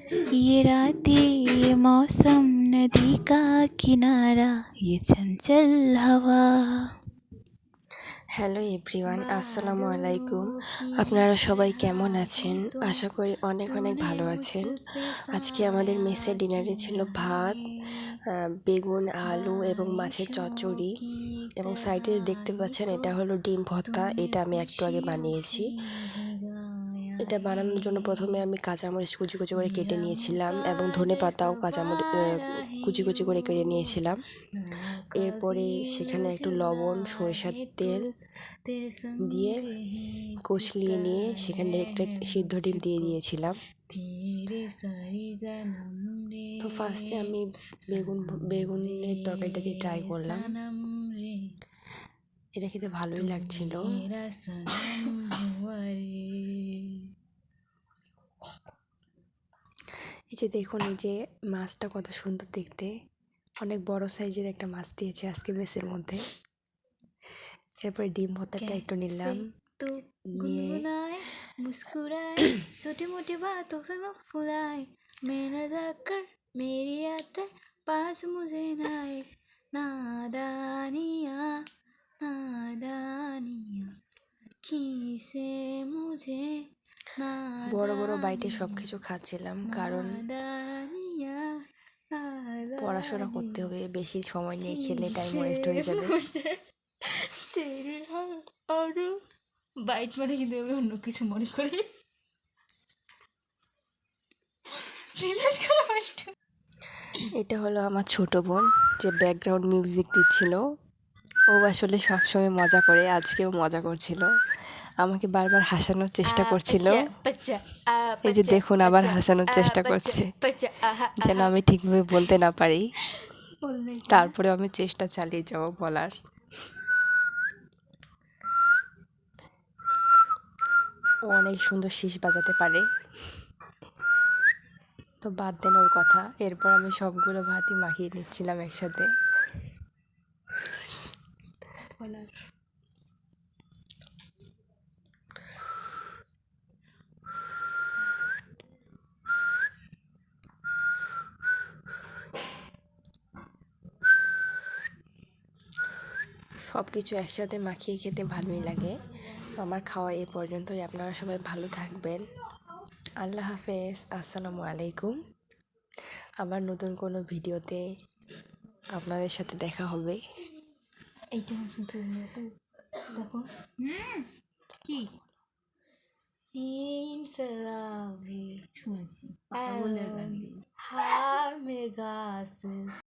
ये रातें ये मौसम नदी का किनारा ये चंचल हवा হ্যালো এভরিওয়ান আসসালামু আলাইকুম আপনারা সবাই কেমন আছেন আশা করি অনেক অনেক ভালো আছেন আজকে আমাদের মেসের ডিনারে ছিল ভাত আহ, বেগুন আলু এবং মাছের চচ্চড়ি এবং সাইডে দেখতে পাচ্ছেন এটা হলো ডিম ভর্তা এটা আমি একটু আগে বানিয়েছি এটা বানানোর জন্য প্রথমে আমি কাঁচামরিচ কুচি কুচি করে কেটে নিয়েছিলাম এবং ধনে পাতাও কাঁচামরিচ কুচি কুচি করে কেটে নিয়েছিলাম। এরপরে সেখানে একটু লবণ, সরিষার তেল দিয়ে কষলিয়ে নিয়ে সেখানে একটা সিদ্ধ ডিম দিয়ে দিয়েছিলাম। তো ফার্স্টে আমি বেগুন, বেগুনের তরকারিটা দিয়ে ট্রাই করলাম। এটা খেতে ভালোই লাগছিল। এই যে দেখুন এই যে মাছটা কত সুন্দর দেখতে। অনেক বড় সাইজের একটা মাছ দিয়েছে আজকে মেসের মধ্যে। এরপরে ডিম ভর্তাটা একটু নিলাম। নিয়ে মুস্কুরায় ছোটি মোটি মেরি মুঝে নাই। বড় বড় বাইটে সব কিছু খাচ্ছিলাম কারণ পড়াশোনা করতে হবে বেশি সময় নিয়ে খেলে টাইম ওয়েস্ট হয়ে যাবে। বাইট মানে কিন্তু আমি অন্য কিছু মনে করি। এটা হলো আমার ছোট বোন যে ব্যাকগ্রাউন্ড মিউজিক দিচ্ছিল। ও আসলে সবসময় মজা করে আজকেও মজা করছিল। আমাকে বারবার হাসানোর চেষ্টা করছিল। এই যে দেখুন আবার হাসানোর চেষ্টা করছে। যেন আমি ঠিকভাবে বলতে না পারি। তারপরে আমি চেষ্টা চালিয়ে যাব বলার। ও অনেক সুন্দর শীষ বাজাতে পারে। তো বাদ দেন ওর কথা। এরপর আমি সবগুলো ভাতই মাখিয়ে নিচ্ছিলাম একসাথে। সব কিছু একসাথে মাখিয়ে খেতে ভালোই লাগে। আমার খাওয়া এ পর্যন্তই। আপনারা সবাই ভালো থাকবেন। আল্লাহ হাফেজ। আসসালামু আলাইকুম। আবার নতুন কোনো ভিডিওতে আপনাদের সাথে দেখা হবে। এইটা দেখো। হুম কি? শুনছি। পাগলের গান হার মেগাসেস